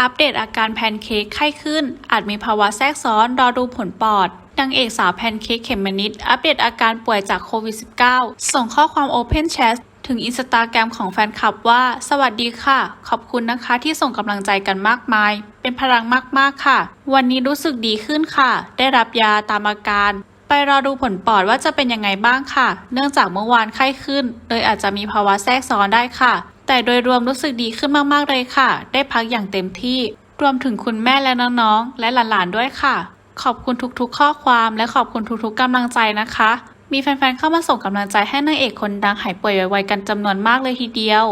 อัปเดตอาการแพนเค้กไข้ขึ้น อาจมีภาวะแทรกซ้อนรอดูผลปอดนางเอกสาวแพนเค้กเขมมนิดอัปเดตอาการป่วยจากโควิด -19 ส่งข้อความ Open Chat ถึงอินสตาแกรมของแฟนคลับว่า สวัสดีค่ะ ขอบคุณนะคะที่ส่งกำลังใจกันมากมาย เป็นพลังมากๆค่ะ วันนี้รู้สึกดีขึ้นค่ะ ได้รับยาตามอาการ ไปรอดูผลปอดว่าจะเป็นยังไงบ้างค่ะ เนื่องจากเมื่อวานไข้ขึ้น เลยอาจจะมีภาวะแทรกซ้อนได้ค่ะ แต่โดยรวมรู้สึกดีขึ้นมากๆเลยค่ะ ได้พักอย่างเต็มที่ รวมถึงคุณแม่และน้องๆ และหลานๆ ด้วยค่ะ ขอบคุณทุกๆ ข้อความและขอบคุณทุกๆกำลังใจนะคะ มีแฟนๆ เข้ามาส่งกำลังใจให้นางเอกคนดังหายป่วยไวๆกันจำนวนมากเลยทีเดียว